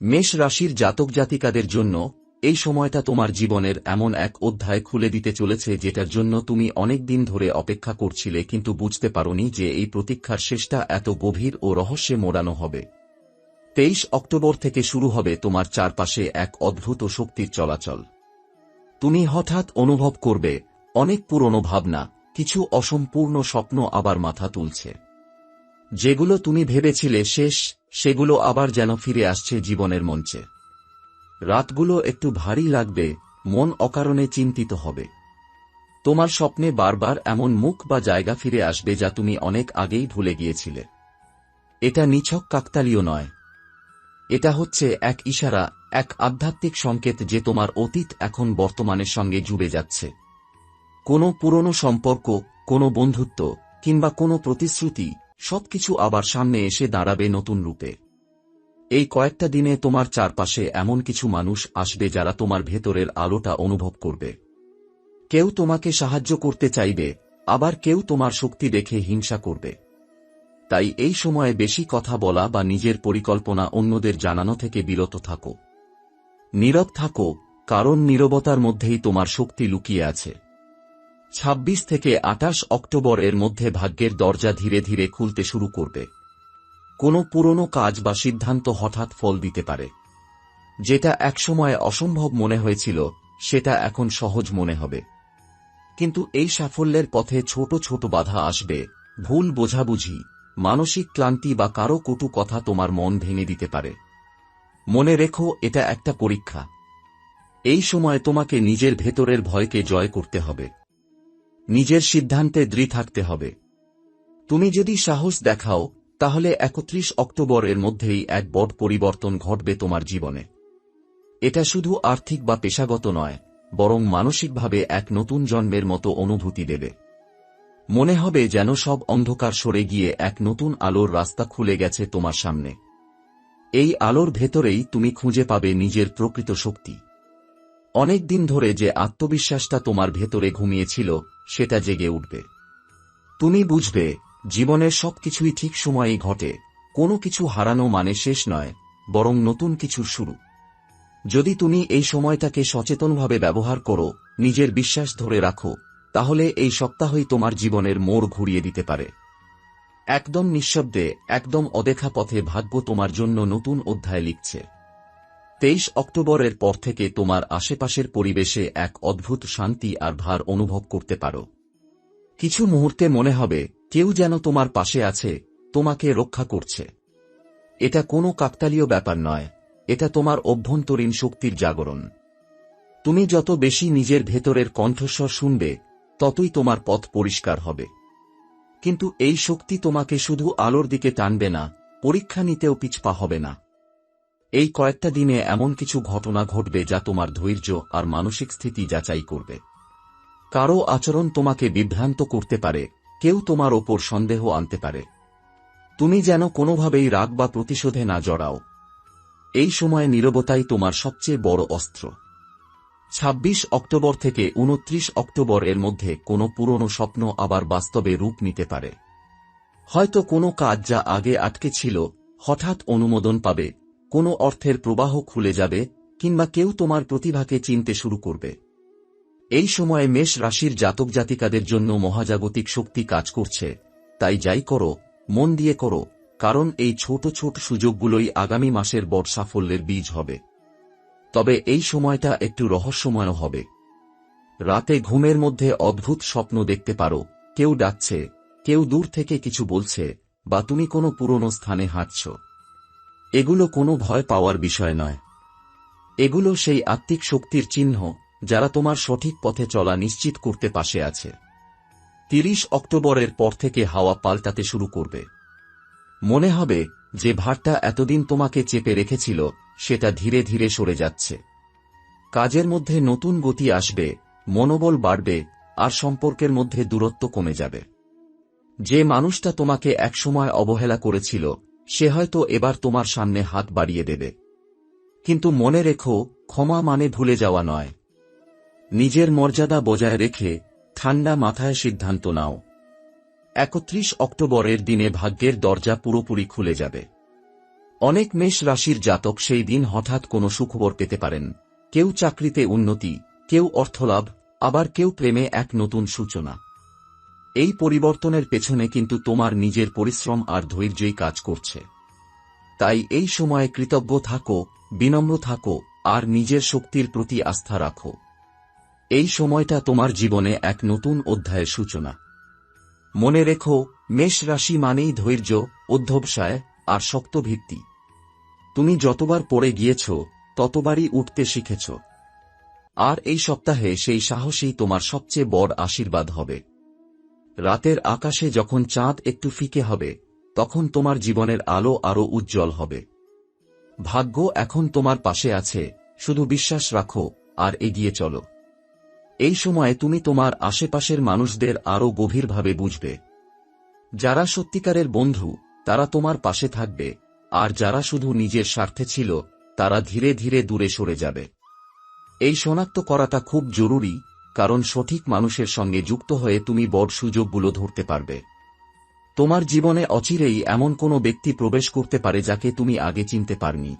মেষ রাশির জাতক জাতিকাদের জন্য এই সময়টা তোমার জীবনের এমন এক অধ্যায় খুলে দিতে চলেছে যেটার জন্য তুমি অনেক দিন ধরে অপেক্ষা করছিলে কিন্তু বুঝতে পারোনি যে এই প্রতীক্ষার শেষটা এত গভীর ও রহস্যে মোড়ানো হবে। তেইশ অক্টোবর থেকে শুরু হবে তোমার চারপাশে এক অদ্ভুত শক্তির চলাচল। তুমি হঠাৎ অনুভব করবে, অনেক পুরনো ভাবনা, কিছু অসম্পূর্ণ স্বপ্ন আবার মাথা তুলছে। যেগুলো তুমি ভেবেছিলে শেষ, সেগুলো আবার যেন ফিরে আসছে জীবনের মঞ্চে। রাতগুলো একটু ভারী লাগবে, মন অকারণে চিন্তিত হবে। তোমার স্বপ্নে বারবার এমন মুখ বা জায়গা ফিরে আসবে যা তুমি অনেক আগেই ভুলে গিয়েছিলে। এটা নিছক কাকতালীয় নয়। এটা হচ্ছে এক ইশারা, এক আধ্যাত্মিক সংকেত যে তোমার অতীত এখন বর্তমানের সঙ্গে জুড়ে যাচ্ছে। কোনো পুরনো সম্পর্ক, কোনো বন্ধুত্ব, কিংবা কোনো প্রতিশ্রুতি সবকিছু আবার সামনে এসে দাঁড়াবে নতুন রূপে। এই কয়েকটা দিনে তোমার চারপাশে এমন কিছু মানুষ আসবে যারা তোমার ভেতরের আলোটা অনুভব করবে। কেউ তোমাকে সাহায্য করতে চাইবে, আবার কেউ তোমার শক্তি দেখে হিংসা করবে। তাই এই সময়ে বেশি কথা বলা বা নিজের পরিকল্পনা অন্যদের জানানো থেকে বিরত থাকো। নীরব থাকো, কারণ নীরবতার মধ্যেই তোমার শক্তি লুকিয়ে আছে। ২৬ থেকে আটাশ অক্টোবর এর মধ্যে ভাগ্যের দরজা ধীরে ধীরে খুলতে শুরু করবে। কোনো পুরনো কাজ বা সিদ্ধান্ত হঠাৎ ফল দিতে পারে। যেটা একসময় অসম্ভব মনে হয়েছিল, সেটা এখন সহজ মনে হবে। কিন্তু এই সাফল্যের পথে ছোট ছোট বাধা আসবে, ভুল বোঝাবুঝি, মানসিক ক্লান্তি বা কারও কটু কথা তোমার মন ভেঙে দিতে পারে। মনে রেখো, এটা একটা পরীক্ষা। এই সময় তোমাকে নিজের ভেতরের ভয়কে জয় করতে হবে। নিজের সিদ্ধান্তে দৃঢ় থাকতে হবে। তুমি যদি সাহস দেখাও, তাহলে একত্রিশ অক্টোবর এর মধ্যেই এক বড় পরিবর্তন ঘটবে তোমার জীবনে। এটা শুধু আর্থিক বা পেশাগত নয়, বরং মানসিকভাবে এক নতুন জন্মের মতো অনুভূতি দেবে। মনে হবে যেন সব অন্ধকার সরে গিয়ে এক নতুন আলোর রাস্তা খুলে গেছে তোমার সামনে। এই আলোর ভেতরেই তুমি খুঁজে পাবে নিজের প্রকৃত শক্তি। অনেক দিন ধরে যে আত্মবিশ্বাসটা তোমার ভেতরে ঘুমিয়েছিল সেটা জেগে উঠবে। তুমি বুঝবে জীবনের সবকিছুই ঠিক সময়েই ঘটে। কোনো কিছু হারানো মানে শেষ নয়, বরং নতুন কিছুর শুরু। যদি তুমি এই সময়টাকে সচেতনভাবে ব্যবহার করো, নিজের বিশ্বাস ধরে রাখো, তাহলে এই সপ্তাহই তোমার জীবনের মোড় ঘুরিয়ে দিতে পারে। একদম নিঃশব্দে, একদম অদেখা পথে ভাগ্য তোমার জন্য নতুন অধ্যায় লিখছে। তেইশ অক্টোবরের পর থেকে তোমার আশেপাশের পরিবেশে এক অদ্ভুত শান্তি আর ভার অনুভব করতে পারো। কিছু মুহূর্তে মনে হবে, কেউ যেন তোমার পাশে আছে, তোমাকে রক্ষা করছে। এটা কোনো কাকতালীয় ব্যাপার নয়, এটা তোমার অভ্যন্তরীণ শক্তির জাগরণ। তুমি যত বেশি নিজের ভেতরের কণ্ঠস্বর শুনবে, ততই তোমার পথ পরিষ্কার হবে। কিন্তু এই শক্তি তোমাকে শুধু আলোর দিকে টানবে না, পরীক্ষা নিতেও পিছপা হবে না। এই কয়েকটা দিনে এমন কিছু ঘটনা ঘটবে যা তোমার ধৈর্য আর মানসিক স্থিতি যাচাই করবে। কারও আচরণ তোমাকে বিভ্রান্ত করতে পারে, কেউ তোমার ওপর সন্দেহ আনতে পারে। তুমি যেন কোনোভাবেই রাগ বা প্রতিশোধে না জড়াও। এই সময়ে নীরবতাই তোমার সবচেয়ে বড় অস্ত্র। ২৬ অক্টোবর থেকে উনত্রিশ অক্টোবর এর মধ্যে কোনো পুরনো স্বপ্ন আবার বাস্তবে রূপ নিতে পারে। হয়তো কোনো কাজ যা আগে আটকে ছিল, হঠাৎ অনুমোদন পাবে কোনো অর্থের প্রবাহ খুলে যাবে, কিংবা কেউ তোমার প্রতিভাকে চিনতে শুরু করবে। এই সময়ে মেষ রাশির জাতক জাতিকাদের জন্য মহাজাগতিক শক্তি কাজ করছে। তাই যাই করো, মন দিয়ে করো, কারণ এই ছোট ছোট সুযোগগুলোই আগামী মাসের বড় সাফল্যের বীজ হবে। তবে এই সময়টা একটু রহস্যময় হবে। রাতে ঘুমের মধ্যে অদ্ভুত স্বপ্ন দেখতে পারো, কেউ ডাকছে, কেউ দূর থেকে কিছু বলছে, বা তুমি কোনো পুরনো স্থানে হাঁটছ। এগুলো কোনো ভয় পাওয়ার বিষয় নয়। এগুলো সেই আত্মিক শক্তির চিহ্ন, যারা তোমার সঠিক পথে চলা নিশ্চিত করতে পাশে আছে। তিরিশ অক্টোবরের পর থেকে হাওয়া পাল্টাতে শুরু করবে। মনে হবে, যে ভারটা এতদিন তোমাকে চেপে রেখেছিল, সেটা ধীরে ধীরে সরে যাচ্ছে। কাজের মধ্যে নতুন গতি আসবে, মনোবল বাড়বে, আর সম্পর্কের মধ্যে দূরত্ব কমে যাবে। যে মানুষটা তোমাকে একসময় অবহেলা করেছিল সে হয়তো এবার তোমার সামনে হাত বাড়িয়ে দেবে। কিন্তু মনে রেখো, ক্ষমা মানে ভুলে যাওয়া নয়। নিজের মর্যাদা বজায় রেখে ঠান্ডা মাথায় সিদ্ধান্ত নাও। একত্রিশ অক্টোবরের দিনে ভাগ্যের দরজা পুরোপুরি খুলে যাবে। অনেক মেষ রাশির জাতক সেই দিন হঠাৎ কোনো সুখবর পেতে পারেন। কেউ চাকরিতে উন্নতি, কেউ অর্থলাভ, আবার কেউ প্রেমে এক নতুন সূচনা। এই পরিবর্তনের পেছনে কিন্তু তোমার নিজের পরিশ্রম আর ধৈর্যই কাজ করছে। তাই এই সময়ে কৃতজ্ঞ থাকো, বিনম্র থাকো, আর নিজের শক্তির প্রতি আস্থা রাখো। এই সময়টা তোমার জীবনে এক নতুন অধ্যায়ের সূচনা। মনে রেখো, মেষ রাশি মানেই ধৈর্য, অধ্যবসায়, আর শক্ত ভিত্তি তুমি যতবার পড়ে গিয়েছ, ততবারই উঠতে শিখেছ। আর এই সপ্তাহে সেই সাহসী তোমার সবচেয়ে বড় আশীর্বাদ হবে। রাতের আকাশে যখন চাঁদ একটু ফিকে হবে, তখন তোমার জীবনের আলো আরও উজ্জ্বল হবে। ভাগ্য এখন তোমার পাশে আছে, শুধু বিশ্বাস রাখো আর এগিয়ে চলো। এই সময়ে তুমি তোমার আশেপাশের মানুষদের আরও গভীরভাবে বুঝবে। যারা সত্যিকারের বন্ধু, তারা তোমার পাশে থাকবে, আর যারা শুধু নিজের স্বার্থে ছিল, তারা ধীরে ধীরে দূরে সরে যাবে। এই শনাক্ত করাটা খুব জরুরি কারণ সঠিক মানুষের সঙ্গে যুক্ত হয়ে তুমি বড় সুযোগগুলো ধরতে পারবে। তোমার জীবনে অচিরেই এমন কোনো ব্যক্তি প্রবেশ করতে পারে যাকে তুমি আগে চিনতে পারনি।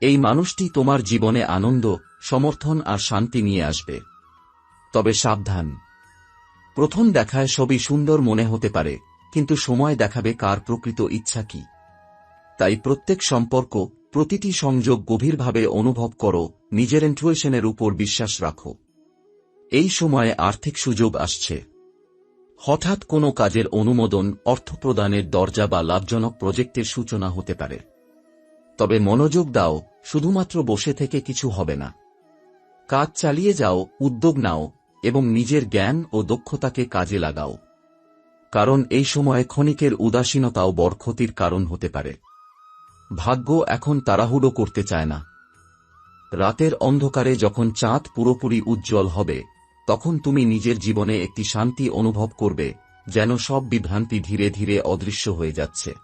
এই মানুষটি তোমার জীবনে আনন্দ, সমর্থন আর শান্তি নিয়ে আসবে। তবে সাবধান। প্রথম দেখায় সবই সুন্দর মনে হতে পারে, কিন্তু সময় দেখাবে কার প্রকৃত ইচ্ছা কি। তাই প্রত্যেক সম্পর্ক, প্রতিটি সংযোগ গভীরভাবে অনুভব করো, নিজের ইন্টুয়েশনের উপর বিশ্বাস রাখো। এই সময়ে আর্থিক সুযোগ আসছে। হঠাৎ কোনো কাজের অনুমোদন, অর্থ প্রদানের দরজা বা লাভজনক প্রজেক্টের সূচনা হতে পারে। তবে মনোযোগ দাও, শুধুমাত্র বসে থেকে কিছু হবে না। কাজ চালিয়ে যাও, উদ্যোগ নাও, এবং নিজের জ্ঞান ও দক্ষতাকে কাজে লাগাও। কারণ এই সময়ে ক্ষণিকের উদাসীনতাও বড় ক্ষতির কারণ হতে পারে। ভাগ্য এখন তাড়াহুড়ো করতে চায় না। রাতের অন্ধকারে যখন চাঁদ পুরোপুরি উজ্জ্বল হবে তখন তুমি নিজের জীবনে একটি শান্তি অনুভব করবে, যেন সব বিভ্রান্তি ধীরে ধীরে অদৃশ্য হয়ে যাচ্ছে।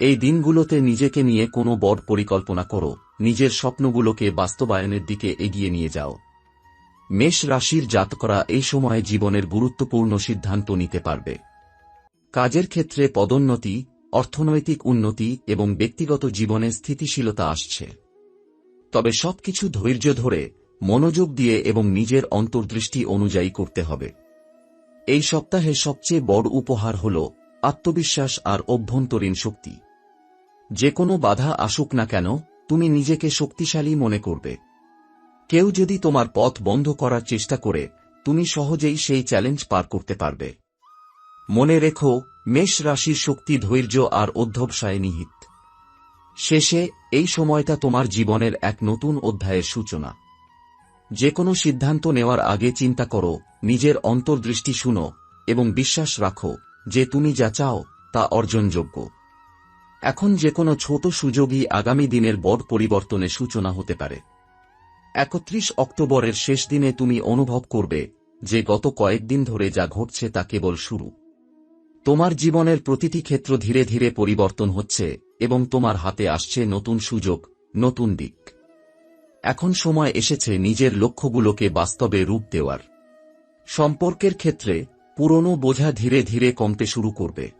এই দিনগুলোতে নিজেকে নিয়ে কোনো বড় পরিকল্পনা করো, নিজের স্বপ্নগুলোকে বাস্তবায়নের দিকে এগিয়ে নিয়ে যাও। মেষ রাশির জাতকরা এই সময়ে জীবনের গুরুত্বপূর্ণ সিদ্ধান্ত নিতে পারবে। কাজের ক্ষেত্রে পদোন্নতি, অর্থনৈতিক উন্নতি এবং ব্যক্তিগত জীবনে স্থিতিশীলতা আসছে। তবে সবকিছু ধৈর্য ধরে মনোযোগ দিয়ে এবং নিজের অন্তর্দৃষ্টি অনুযায়ী করতে হবে। এই সপ্তাহে সবচেয়ে বড় উপহার হল আত্মবিশ্বাস আর অভ্যন্তরীণ শক্তি। যে কোনো বাধা আসুক না কেন, তুমি নিজেকে শক্তিশালী মনে করবে। কেউ যদি তোমার পথ বন্ধ করার চেষ্টা করে, তুমি সহজেই সেই চ্যালেঞ্জ পার করতে পারবে। মনে রেখো, মেষ রাশির শক্তি ধৈর্য আর অধ্যবসায় নিহিত। শেষে এই সময়টা তোমার জীবনের এক নতুন অধ্যায়ের সূচনা। যে কোনো সিদ্ধান্ত নেওয়ার আগে চিন্তা করো, নিজের অন্তর্দৃষ্টি শুনো এবং বিশ্বাস রাখো যে তুমি যা চাও তা অর্জনযোগ্য। এখন যে কোনো ছোট সুযোগই আগামী দিনের বড় পরিবর্তনের সূচনা হতে পারে। একত্রিশ অক্টোবরের শেষ দিনে তুমি অনুভব করবে যে গত কয়েকদিন ধরে যা ঘটছে তা কেবল শুরু। তোমার জীবনের প্রতিটি ক্ষেত্র ধীরে ধীরে পরিবর্তন হচ্ছে এবং তোমার হাতে আসছে নতুন সুযোগ, নতুন দিক। এখন সময় এসেছে নিজের লক্ষ্যগুলোকে বাস্তবে রূপ দেওয়ার। সম্পর্কের ক্ষেত্রে পুরনো বোঝা ধীরে ধীরে কমতে শুরু করবে।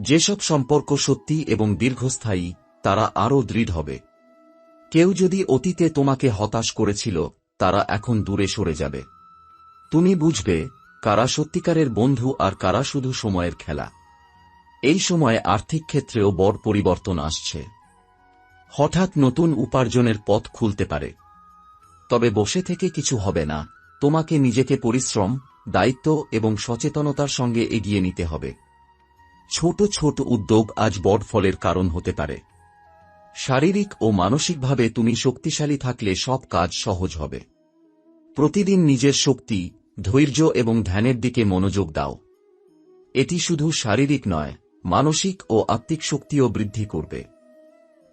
যেসব সম্পর্ক সত্যি এবং দীর্ঘস্থায়ী, তারা আরও দৃঢ় হবে। কেউ যদি অতীতে তোমাকে হতাশ করেছিল, তারা এখন দূরে সরে যাবে। তুমি বুঝবে কারা সত্যিকারের বন্ধু আর কারা শুধু সময়ের খেলা। এই সময়ে আর্থিক ক্ষেত্রেও বড় পরিবর্তন আসছে। হঠাৎ নতুন উপার্জনের পথ খুলতে পারে। তবে বসে থেকে কিছু হবে না। তোমাকে নিজেকে পরিশ্রম, দায়িত্ব এবং সচেতনতার সঙ্গে এগিয়ে নিতে হবে। ছোট ছোট উদ্যোগ আজ বড় ফলের কারণ হতে পারে। শারীরিক ও মানসিকভাবে তুমি শক্তিশালী থাকলে সব কাজ সহজ হবে। প্রতিদিন নিজের শক্তি, ধৈর্য এবং ধ্যানের দিকে মনোযোগ দাও। এটি শুধু শারীরিক নয়, মানসিক ও আত্মিক শক্তিও বৃদ্ধি করবে।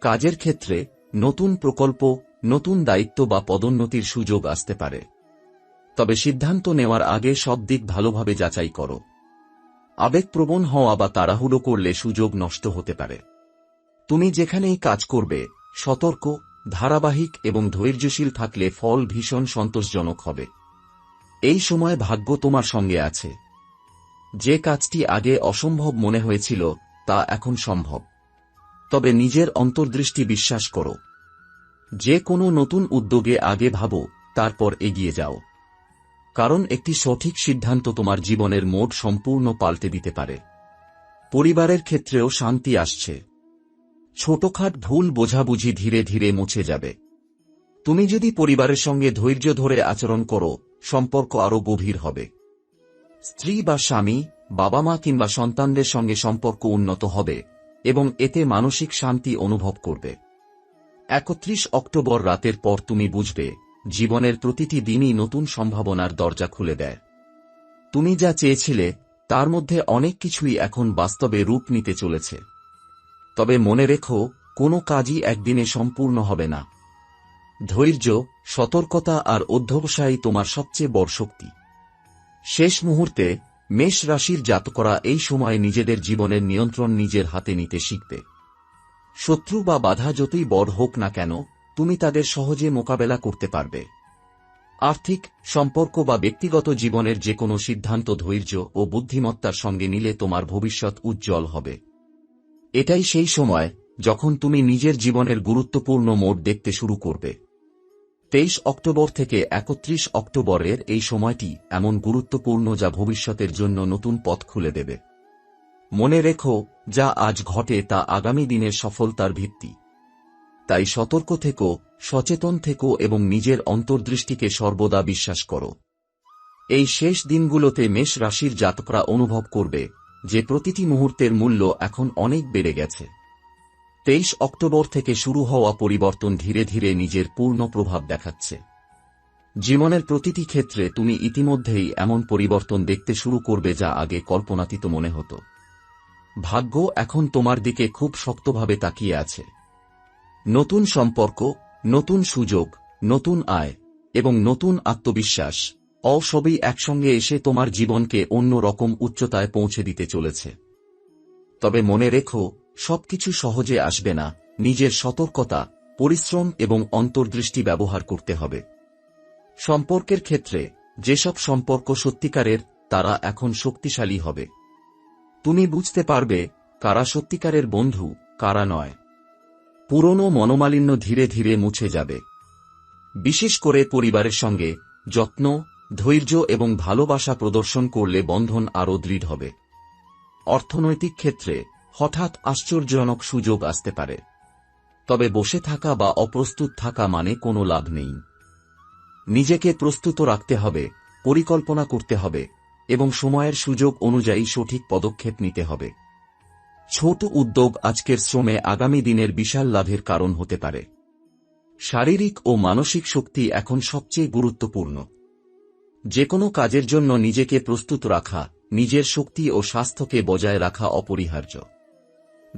কাজের ক্ষেত্রে নতুন প্রকল্প, নতুন দায়িত্ব বা পদোন্নতির সুযোগ আসতে পারে। তবে সিদ্ধান্ত নেওয়ার আগে সব দিক ভালোভাবে যাচাই করো। আবেগপ্রবণ হওয়া বা তাড়াহুড়ো করলে সুযোগ নষ্ট হতে পারে। তুমি যেখানেই কাজ করবে, সতর্ক, ধারাবাহিক এবং ধৈর্যশীল থাকলে ফল ভীষণ সন্তোষজনক হবে। এই সময় ভাগ্য তোমার সঙ্গে আছে। যে কাজটি আগে অসম্ভব মনে হয়েছিল, তা এখন সম্ভব। তবে নিজের অন্তর্দৃষ্টি বিশ্বাস করো। যে কোনো নতুন উদ্যোগে আগে ভাবো, তারপর এগিয়ে যাও। কারণ একটি সঠিক সিদ্ধান্ত তোমার জীবনের মোড সম্পূর্ণ পাল্টে দিতে পারে। পরিবারের ক্ষেত্রেও শান্তি আসছে। ছোটখাট ভুল বোঝাবুঝি ধীরে ধীরে মুছে যাবে। তুমি যদি পরিবারের সঙ্গে ধৈর্য ধরে আচরণ করো, সম্পর্ক আরও গভীর হবে। স্ত্রী বা স্বামী, বাবা মা কিংবা সন্তানদের সঙ্গে সম্পর্ক উন্নত হবে। এবং এতে মানসিক শান্তি অনুভব করবে। একত্রিশ অক্টোবর রাতের পর তুমি বুঝবে, জীবনের প্রতিটি দিনই নতুন সম্ভাবনার দরজা খুলে দেয়। তুমি যা চেয়েছিলে, তার মধ্যে অনেক কিছুই এখন বাস্তবে রূপ নিতে চলেছে। তবে মনে রেখো, কোনো কাজই একদিনে সম্পূর্ণ হবে না। ধৈর্য, সতর্কতা আর অধ্যবসায়ী তোমার সবচেয়ে বড় শক্তি। শেষ মুহূর্তে মেষ রাশির জাতকরা এই সময় নিজেদের জীবনের নিয়ন্ত্রণ নিজের হাতে নিতে শিখবে। শত্রু বা বাধা যতই বড় হোক না কেন, তুমি তাদের সহজে মোকাবেলা করতে পারবে। আর্থিক, সম্পর্ক বা ব্যক্তিগত জীবনের যে কোনো সিদ্ধান্ত ধৈর্য ও বুদ্ধিমত্তার সঙ্গে নিলে তোমার ভবিষ্যৎ উজ্জ্বল হবে। এটাই সেই সময় যখন তুমি নিজের জীবনের গুরুত্বপূর্ণ মোড় দেখতে শুরু করবে। তেইশ অক্টোবর থেকে একত্রিশ অক্টোবরের এই সময়টি এমন গুরুত্বপূর্ণ যা ভবিষ্যতের জন্য নতুন পথ খুলে দেবে। মনে রেখো, যা আজ ঘটে তা আগামী দিনের সফলতার ভিত্তি। তাই সতর্ক থেকো, সচেতন থেকো এবং নিজের অন্তর্দৃষ্টিকে সর্বদা বিশ্বাস করো। এই শেষ দিনগুলোতে মেষ রাশির জাতকরা অনুভব করবে যে প্রতিটি মুহূর্তের মূল্য এখন অনেক বেড়ে গেছে। তেইশ অক্টোবর থেকে শুরু হওয়া পরিবর্তন ধীরে ধীরে নিজের পূর্ণ প্রভাব দেখাচ্ছে। জীবনের প্রতিটি ক্ষেত্রে তুমি ইতিমধ্যেই এমন পরিবর্তন দেখতে শুরু করবে যা আগে কল্পনাতীত মনে হতো। ভাগ্য এখন তোমার দিকে খুব শক্তভাবে তাকিয়ে আছে। নতুন সম্পর্ক, নতুন সুযোগ, নতুন আয় এবং নতুন আত্মবিশ্বাস অসবই একসঙ্গে এসে তোমার জীবনকে অন্য রকম উচ্চতায় পৌঁছে দিতে চলেছে। তবে মনে রেখো সবকিছু সহজে আসবে না। নিজের সতর্কতা, পরিশ্রম এবং অন্তর্দৃষ্টি ব্যবহার করতে হবে। সম্পর্কের ক্ষেত্রে, যেসব সম্পর্ক সত্যিকারের, তারা এখন শক্তিশালী হবে। তুমি বুঝতে পারবে, কারা সত্যিকারের বন্ধু, কারা নয়। পুরনো মনোমালিন্য ধীরে ধীরে মুছে যাবে। বিশেষ করে পরিবারের সঙ্গে যত্ন, ধৈর্য এবং ভালোবাসা প্রদর্শন করলে বন্ধন আরও দৃঢ় হবে। অর্থনৈতিক ক্ষেত্রে হঠাৎ আশ্চর্যজনক সুযোগ আসতে পারে। তবে বসে থাকা বা অপ্রস্তুত থাকা মানে কোনো লাভ নেই। নিজেকে প্রস্তুত রাখতে হবে, পরিকল্পনা করতে হবে, এবং সময়ের সুযোগ অনুযায়ী সঠিক পদক্ষেপ নিতে হবে। ছোট উদ্যোগ আজকের শ্রমে আগামী দিনের বিশাল লাভের কারণ হতে পারে। শারীরিক ও মানসিক শক্তি এখন সবচেয়ে গুরুত্বপূর্ণ। যে কোনো কাজের জন্য নিজেকে প্রস্তুত রাখা, নিজের শক্তি ও স্বাস্থ্যকে বজায় রাখা অপরিহার্য।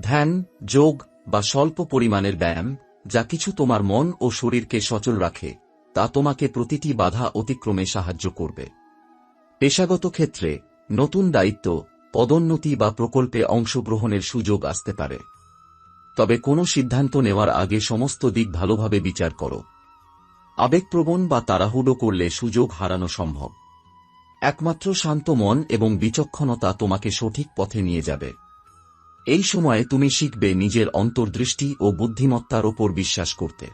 ধ্যান, যোগ বা স্বল্প পরিমাণের ব্যায়াম, যা কিছু তোমার মন ও শরীরকে সচল রাখে, তা তোমাকে প্রতিটি বাধা অতিক্রমে সাহায্য করবে। পেশাগত ক্ষেত্রে, নতুন দায়িত্ব, পদোন্নতি বা প্রকল্পে অংশগ্রহণের সুযোগ আসতে পারে। তবে কোনো সিদ্ধান্ত নেওয়ার আগে সমস্ত দিক ভালোভাবে বিচার করো। আবেগপ্রবণ বা তাড়াহুড়ো করলে সুযোগ হারানো সম্ভব। একমাত্র শান্ত মন এবং বিচক্ষণতা তোমাকে সঠিক পথে নিয়ে যাবে। এই সময়ে তুমি শিখবে নিজের অন্তর্দৃষ্টি ও বুদ্ধিমত্তার ওপর বিশ্বাস করতে।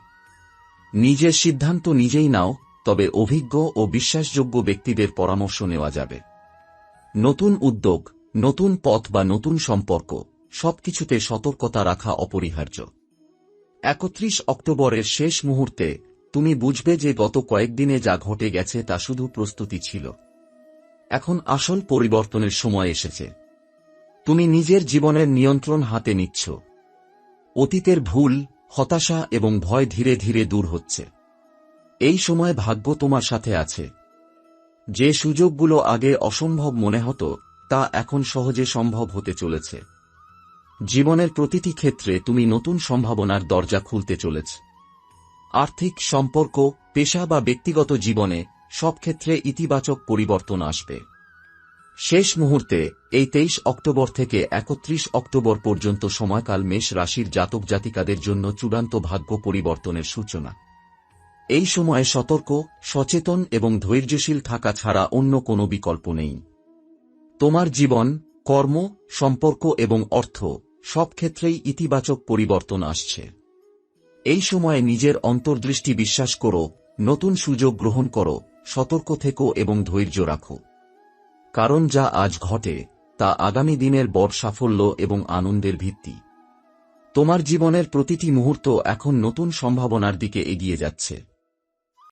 নিজের সিদ্ধান্ত নিজেই নাও, তবে অভিজ্ঞ ও বিশ্বাসযোগ্য ব্যক্তিদের পরামর্শ নেওয়া যাবে। নতুন উদ্যোগ, নতুন পথ বা নতুন সম্পর্ক, সবকিছুতে সতর্কতা রাখা অপরিহার্য। একত্রিশ অক্টোবরের শেষ মুহূর্তে তুমি বুঝবে যে গত কয়েকদিনে যা ঘটে গেছে তা শুধু প্রস্তুতি ছিল। এখন আসল পরিবর্তনের সময় এসেছে। তুমি নিজের জীবনের নিয়ন্ত্রণ হাতে নিচ্ছ। অতীতের ভুল, হতাশা এবং ভয় ধীরে ধীরে দূর হচ্ছে। এই সময় ভাগ্য তোমার সাথে আছে। যে সুযোগগুলো আগে অসম্ভব মনে হতো, তা এখন সহজে সম্ভব হতে চলেছে। জীবনের প্রতিটি ক্ষেত্রে তুমি নতুন সম্ভাবনার দরজা খুলতে চলেছ। আর্থিক সম্পর্ক, পেশা বা ব্যক্তিগত জীবনে সব ক্ষেত্রে ইতিবাচক পরিবর্তন আসবে। শেষ মুহূর্তে, এই তেইশ অক্টোবর থেকে একত্রিশ অক্টোবর পর্যন্ত সময়কাল মেষ রাশির জাতক জাতিকাদের জন্য চূড়ান্ত ভাগ্য পরিবর্তনের সূচনা। এই সময়ে সতর্ক, সচেতন এবং ধৈর্যশীল থাকা ছাড়া অন্য কোনো বিকল্প নেই। তোমার জীবন, কর্ম, সম্পর্ক এবং অর্থ সব ক্ষেত্রেই ইতিবাচক পরিবর্তন আসছে। এই সময়ে নিজের অন্তর্দৃষ্টি বিশ্বাস করো, নতুন সুযোগ গ্রহণ করো, সতর্ক থেকো এবং ধৈর্য রাখো। কারণ যা আজ ঘটে, তা আগামী দিনের বড় সাফল্য এবং আনন্দের ভিত্তি। তোমার জীবনের প্রতিটি মুহূর্ত এখন নতুন সম্ভাবনার দিকে এগিয়ে যাচ্ছে।